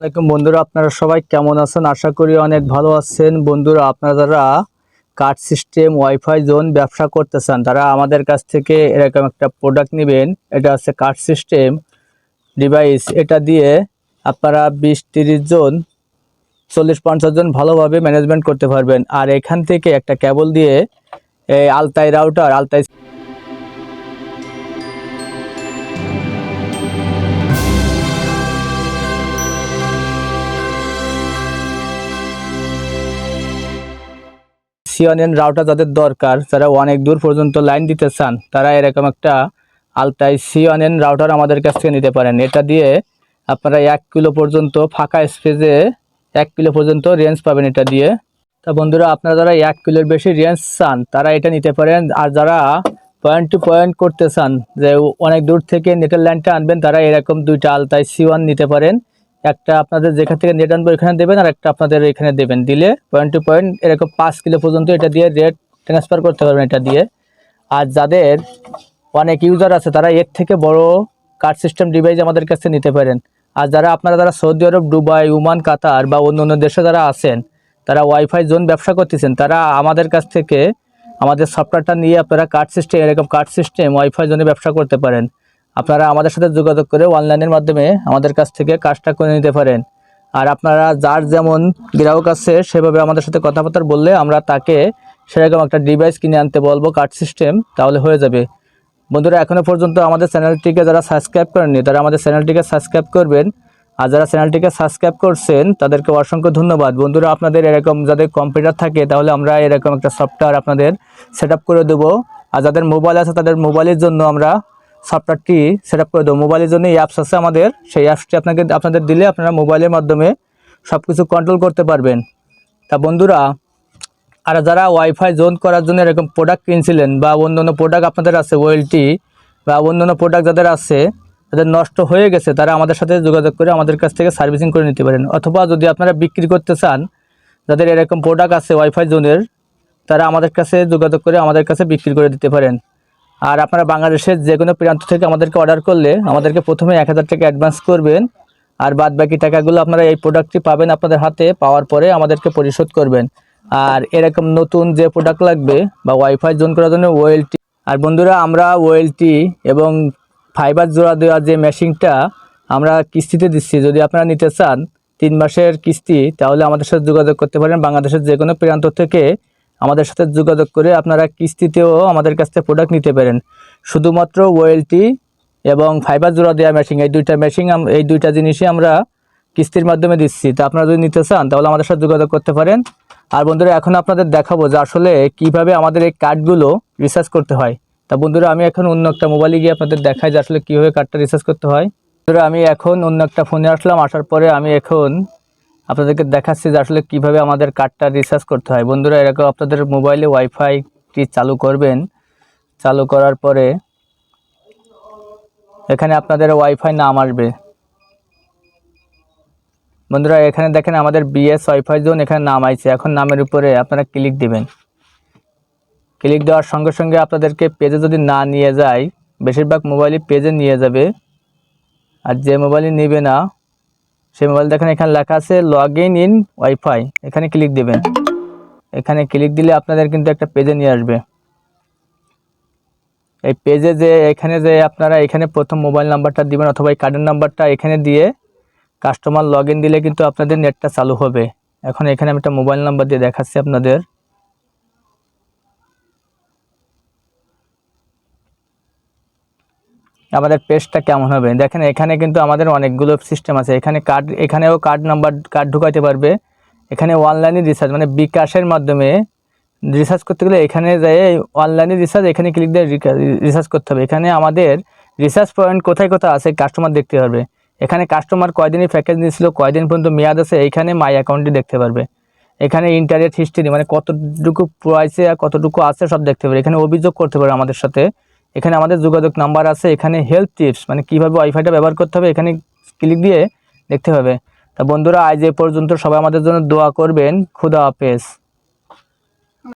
আসসালামাইকুম বন্ধুরা, আপনারা সবাই কেমন আছেন? আশা করি অনেক ভালো আছেন। বন্ধুরা, আপনারা যারা কার্ড সিস্টেম, ওয়াইফাই জোন ব্যবসা করতে চান তারা আমাদের কাছ থেকে এরকম একটা প্রোডাক্ট নেবেন। এটা হচ্ছে কার্ড সিস্টেম ডিভাইস এটা দিয়ে আপনারা বিশ, তিরিশ জন, চল্লিশ, পঞ্চাশ জন ভালোভাবে ম্যানেজমেন্ট করতে পারবেন। আর এখান থেকে একটা কেবল দিয়ে এই আলতাই রাউটার আলতাই সিওনেন রাউটার যাদের দরকার, যারা অনেক দূর পর্যন্ত লাইন দিতে চান, তারা এরকম একটা আলতাই সিওনেন রাউটার আমাদের কাছ থেকে নিতে পারেন। এটা দিয়ে আপনারা এক কিলো পর্যন্ত ফাঁকা স্পেসে এক কিলো পর্যন্ত রেঞ্জ পাবেন এটা দিয়ে। তা বন্ধুরা, আপনারা যারা এক কিলোর বেশি রেঞ্জ চান, তারা এটা নিতে পারেন। আর যারা পয়েন্ট টু পয়েন্ট করতে চান, যে অনেক দূর থেকে নেটের লাইনটা আনবেন, তারা এরকম দুইটা আলতাই সি ওয়ান নিতে পারেন। একটা আপনাদের যেখান থেকে নেট আনব এখানে দেবেন, আর একটা আপনাদের এখানে দেবেন। দিলে পয়েন্ট টু পয়েন্ট এরকম পাঁচ কিলো পর্যন্ত এটা দিয়ে রেট ট্রান্সফার করতে পারবেন এটা দিয়ে। আর যাদের অনেক ইউজার আছে, তারা এর থেকে বড় কার্ড সিস্টেম ডিভাইস আমাদের কাছে নিতে পারেন। আর যারা আপনারা, যারা Saudi Arab, Dubai, Oman, Qatar বা অন্য অন্য দেশে যারা আছেন, তারা ওয়াইফাই জোন ব্যবসা করতেছেন, তারা আমাদের কাছ থেকে আমাদের সফটওয়্যারটা নিয়ে আপনারা কার্ড সিস্টেম এরকম কার্ড সিস্টেম ওয়াইফাই জোনে ব্যবসা করতে পারেন। আপনারা আমাদের সাথে যোগাযোগ করে অনলাইনের মাধ্যমে আমাদের কাছ থেকে কাজটা করে নিতে পারেন। আর আপনারা যার যেমন গ্রাহক আছে, সেভাবে আমাদের সাথে কথাবার্তা বললে আমরা তাকে সেরকম একটা ডিভাইস কিনে আনতে বলব কার্ড সিস্টেম তাহলে হয়ে যাবে। বন্ধুরা এখনও পর্যন্ত আমাদের চ্যানেলটিকে যারা সাবস্ক্রাইব করেননি, তারা আমাদের চ্যানেলটিকে সাবস্ক্রাইব করবেন। আর যারা চ্যানেলটিকে সাবস্ক্রাইব করছেন, তাদেরকে অসংখ্য ধন্যবাদ। বন্ধুরা, আপনাদের এরকম যাদের কম্পিউটার থাকে, তাহলে আমরা এরকম একটা সফটওয়্যার আপনাদের সেট করে দেবো। আর যাদের মোবাইল আছে, তাদের মোবাইলের জন্য আমরা সফটওয়্যারটি সেট আপ করে দেবো। মোবাইলের জন্য এই অ্যাপস আছে আমাদের। সেই অ্যাপসটি আপনাকে, আপনাদের দিলে আপনারা মোবাইলের মাধ্যমে সব কিছু কন্ট্রোল করতে পারবেন। তা বন্ধুরা, আর যারা ওয়াইফাই জোন করার জন্য এরকম প্রোডাক্ট কিনছিলেন বা অন্য অন্য প্রোডাক্ট আপনাদের আছে ওয়েলটি বা অন্য অন্য প্রোডাক্ট যাদের আছে, যাদের নষ্ট হয়ে গেছে, তারা আমাদের সাথে যোগাযোগ করে আমাদের কাছ থেকে সার্ভিসিং করে নিতে পারেন। অথবা যদি আপনারা বিক্রি করতে চান, যাদের এরকম প্রোডাক্ট আছে ওয়াইফাই জোনের তারা আমাদের কাছে যোগাযোগ করে আমাদের কাছে বিক্রি করে দিতে পারেন। আর আপনারা বাংলাদেশের যে কোনো প্রান্ত থেকে আমাদেরকে অর্ডার করলে আমাদেরকে প্রথমে এক হাজার টাকা অ্যাডভান্স করবেন। আর বাদ বাকি টাকাগুলো আপনারা এই প্রোডাক্টটি পাবেন আপনাদের হাতে, পাওয়ার পরে আমাদেরকে পরিশোধ করবেন। আর এরকম নতুন যে প্রোডাক্ট লাগবে বা ওয়াইফাই জোন করার জন্য ওয়েলটি আর বন্ধুরা, আমরা ওয়েলটি এবং ফাইবার জোড়া দেওয়া যে মেশিনটা আমরা কিস্তিতে দিচ্ছি। যদি আপনারা নিতে চান তিন মাসের কিস্তি, তাহলে আমাদের সাথে যোগাযোগ করতে পারেন বাংলাদেশের যে কোনো প্রান্ত থেকে আমাদের সাথে যোগাযোগ করে আপনারা কিস্তিতেও আমাদের কাছ থেকে প্রোডাক্ট নিতে পারেন। শুধুমাত্র ওয়েলটি এবং ফাইবার জোড়া দেওয়া মেশিন এই দুইটা মেশিন এই দুইটা জিনিসই আমরা কিস্তির মাধ্যমে দিচ্ছি। তা আপনারা যদি নিতে চান, তাহলে আমাদের সাথে যোগাযোগ করতে পারেন। আর বন্ধুরা, এখন আপনাদের দেখাবো যে আসলে কীভাবে আমাদের এই কার্ডগুলো রিসার্চ করতে হয়। তা বন্ধুরা, আমি এখন অন্য একটা মোবাইলে গিয়ে আপনাদের দেখাই যে আসলে কীভাবে কার্ডটা রিসার্চ করতে হয়। বন্ধুরা, আমি এখন অন্য একটা ফোনে আসলাম। আসার পরে আমি এখন আপনাদেরকে দেখাচ্ছি যে আসলে কীভাবে আমাদের কার্ডটা রিচার্জ করতে হয়। বন্ধুরা, এরকম আপনাদের মোবাইলে ওয়াইফাইটি চালু করবেন? চালু করার পরে এখানে আপনাদের ওয়াইফাই নাম আসবে। বন্ধুরা, এখানে দেখেন আমাদের বিএস ওয়াইফাই জোন এখানে নাম আইছে। এখন নামের উপরে আপনারা ক্লিক দিবেন। ক্লিক দেওয়ার সঙ্গে সঙ্গে আপনাদেরকে পেজে যদি না নিয়ে যায়, বেশিরভাগ মোবাইলই পেজে নিয়ে যাবে। আর যে মোবাইলই নেবে না সেই মোবাইল দেখেন, এখানে লেখা আছে লগ ইন ইন ওয়াইফাই এখানে ক্লিক দেবেন। এখানে ক্লিক দিলে আপনাদের কিন্তু একটা পেজে নিয়ে আসবে। এই পেজে যে, এখানে যে আপনারা এখানে প্রথম মোবাইল নাম্বারটা দিবেন অথবা এই কার্ডের নাম্বারটা এখানে দিয়ে কাস্টমার লগ দিলে কিন্তু আপনাদের নেটটা চালু হবে। এখন এখানে আমি একটা মোবাইল নাম্বার দিয়ে দেখাচ্ছি আপনাদের। আমাদের পেজটা কেমন হবে? দেখেন, এখানে কিন্তু আমাদের অনেকগুলো সিস্টেম আছে। এখানে কার্ড এখানেও কার্ড নাম্বার কার্ড ঢুকাইতে পারবে। এখানে অনলাইনে রিসার্চ মানে বিকাশের মাধ্যমে রিসার্চ করতে গেলে এখানে যায় অনলাইনে রিসার্চ এখানে ক্লিক দিয়ে রিসার্চ করতে হবে। এখানে আমাদের রিসার্চ পয়েন্ট কোথায় কোথায় আছে কাস্টমার দেখতে পারবে। এখানে কাস্টমার কয়দিনই প্যাকেজ নিয়েছিল, কয়দিন পর্যন্ত মেয়াদ আছে এইখানে মাই অ্যাকাউন্টটি দেখতে পারবে। এখানে ইন্টারনেট হিস্ট্রি মানে কতটুকু প্রাইসে আর কতটুকু আছে সব দেখতে পারবে। এখানে অভিযোগ করতে পারবে আমাদের সাথে। এখানে আমাদের যোগাযোগ নাম্বার আছে, এখানে হেলথ টিপস মানে কীভাবে ওয়াইফাইটা ব্যবহার করতে হবে, এখানে ক্লিক দিয়ে দেখতে হবে। তা বন্ধুরা, আজ এ পর্যন্ত সবাই আমাদের জন্য দোয়া করবেন, খুদা হাফেজ।